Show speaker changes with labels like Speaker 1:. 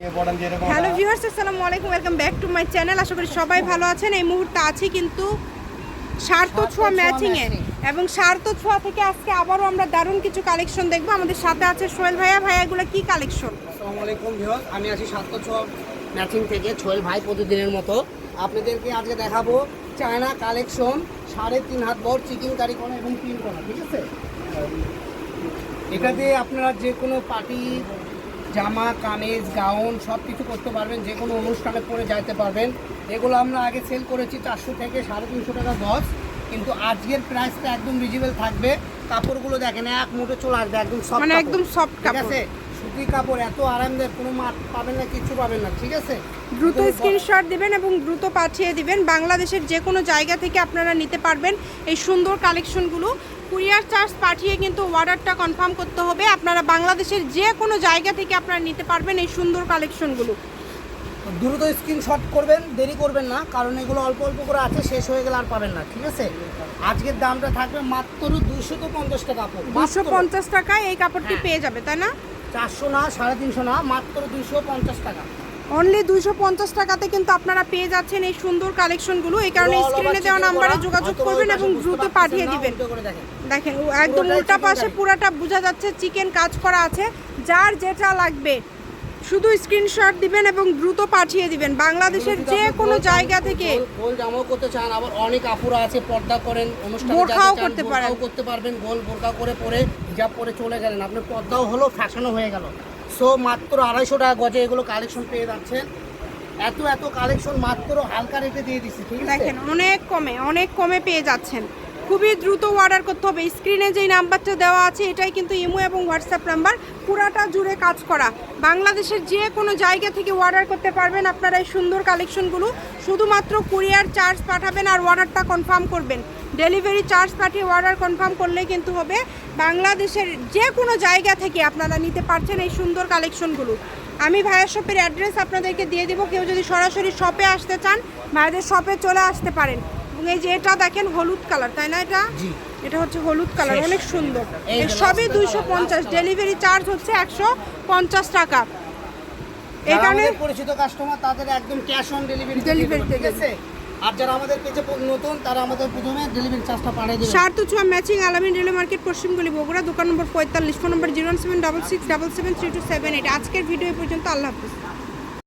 Speaker 1: Hello viewers আসসালামু আলাইকুম welcome back to my channel আশা করি সবাই ভালো আছেন। এই মুহূর্তে আছি কিন্তু সার্থ ছোঁয়া ম্যাচিং এ এবং সার্থ ছোঁয়া থেকে আজকে আবারও আমরা দারুণ কিছু কালেকশন দেখব। আমাদের সাথে আছে সোহেল ভাইয়া। ভাইয়া এগুলো কি কালেকশন
Speaker 2: আসসালামু আলাইকুম ভিউয়ার আমি আছি সাতশো ছ ম্যাচিং থেকে ছোয়েল ভাই প্রতিদিনের মতো। আপনাদেরকে আজকে দেখাবো চায়না কালেকশন সাড়ে তিন হাত বড় চিকেন কারি করা এবং প্রিন্ট করা ঠিক আছে? এটাতে আপনারা যে কোনো পার্টি জামা কামিজ গাউন সব কিছু করতে পারবেন যে কোনো অনুষ্ঠানে পরে যাইতে পারবেন। এগুলো আমরা আগে সেল করেছি চারশো থেকে সাড়ে তিনশো টাকা গজ কিন্তু আজকের প্রাইসটা একদম রিজনেবল থাকবে। কাপড়গুলো দেখেন এক মুঠে চলে আসবে একদম সফট
Speaker 1: মানে। একদম সফট
Speaker 2: ঠিক আছে? সুতি কাপড় এত আরামদায়ক কোনো মাপ পাবেন না কিছু পাবেন না ঠিক আছে?
Speaker 1: দ্রুত স্ক্রিনশট দিবেন এবং দ্রুত পাঠিয়ে দিবেন। বাংলাদেশের যে কোনো জায়গা থেকে আপনারা নিতে পারবেন এই সুন্দর কালেকশনগুলো কুরিয়ার চার্জ পাঠিয়ে কিন্তু অর্ডারটা কনফার্ম করতে হবে। আপনারা বাংলাদেশের যে কোনো জায়গা থেকে আপনারা নিতে পারবেন এই সুন্দর কালেকশনগুলো
Speaker 2: দ্রুত স্ক্রিনশট করবেন দেরি করবেন না কারণ এগুলো অল্প অল্প করে আছে শেষ হয়ে গেলে আর পাবেন না ঠিক আছে? আজকের দামটা থাকবে মাত্র দুশো তো পঞ্চাশ টাকা
Speaker 1: দুশো পঞ্চাশ টাকায় এই কাপড়টি
Speaker 2: হ্যাঁ।
Speaker 1: পেয়ে যাবে তাই না?
Speaker 2: চারশো না সাড়ে তিনশো না মাত্র দুশো পঞ্চাশ টাকা।
Speaker 1: অনলি দুইশো পঞ্চাশ টাকাতে কিন্তু আপনারা পেয়ে যাচ্ছেন এই সুন্দর কালেকশনগুলো এই কারণে স্ক্রিনে দেওয়া নাম্বারে যোগাযোগ করবেন এবং দ্রুত পাঠিয়ে দিবেন।
Speaker 2: দেখেন।
Speaker 1: একদম উল্টা পাশে পুরাটা বোঝা যাচ্ছে চিকেন কাজ করা আছে। যার যেটা লাগবে শুধু স্ক্রিনশট দিবেন এবং দ্রুত পাঠিয়ে দিবেন। বাংলাদেশের যে কোনো জায়গা থেকে
Speaker 2: গোল- জামাও করতে চান আবার অনেক আপুরা আছে পর্দা করেন অনুষ্ঠানে
Speaker 1: বোরখাও করতে পারেন।
Speaker 2: করতে পারবেন গোল বোরকা করে পরে হিজাব পরে চলে গেলেন। আপনি পর্দাও হলো ফ্যাশনও হয়ে গেল। সো মাত্র আড়াইশো টাকা গজে এগুলো কালেকশন পেয়ে যাচ্ছেন। এত এত কালেকশন মাত্র হালকা রেটে দিয়ে দিচ্ছি ঠিক আছে?
Speaker 1: দেখেন অনেক কমে অনেক কমে পেয়ে যাচ্ছেন। খুবই দ্রুত অর্ডার করতে হবে। স্ক্রিনে যেই নাম্বারটা দেওয়া আছে, এটাই কিন্তু ইমো এবং হোয়াটসঅ্যাপ নাম্বার পুরাটা জুড়ে কাজ করা। বাংলাদেশের যে কোনো জায়গা থেকে অর্ডার করতে পারবেন আপনারা এই সুন্দর কালেকশনগুলো শুধুমাত্র কুরিয়ার চার্জ পাঠাবেন আর অর্ডারটা কনফার্ম করবেন। ডেলিভারি চার্জ পাঠিয়ে অর্ডার কনফার্ম করলে কিন্তু হবে। বাংলাদেশের যে কোনো জায়গা থেকে আপনারা নিতে পারছেন এই সুন্দর কালেকশনগুলো আমি ভাইয়ের শপের অ্যাড্রেস আপনাদেরকে দিয়ে দেবো। কেউ যদি সরাসরি শপে আসতে চান, ভাইদের শপে চলে আসতে পারেন। এবং এই যে এটা দেখেন হলুদ কালার তাই না এটা? এটা হচ্ছে হলুদ কালার অনেক সুন্দর। সবই দুইশো পঞ্চাশ ডেলিভারি চার্জ হচ্ছে একশো পঞ্চাশ টাকা। এই কারণে
Speaker 2: পরিচিত কাস্টমার তাদের একদম ক্যাশ অন ডেলিভারি
Speaker 1: ডেলিভারি
Speaker 2: ঠিক আছে? আর যারা আমাদের পেজে নতুন তারা আমাদের প্রথমে ডেলিভারি চার্জটা পাঠিয়ে দেবে
Speaker 1: সার্থ ছোঁয়া matching Alamin railway market পশ্চিমগুলি Bogura দোকান নম্বর পঁয়তাল্লিশ phone number zero seven double six double seven three two seven eight. আজকের ভিডিও পর্যন্ত আল্লাহ হাফিজ।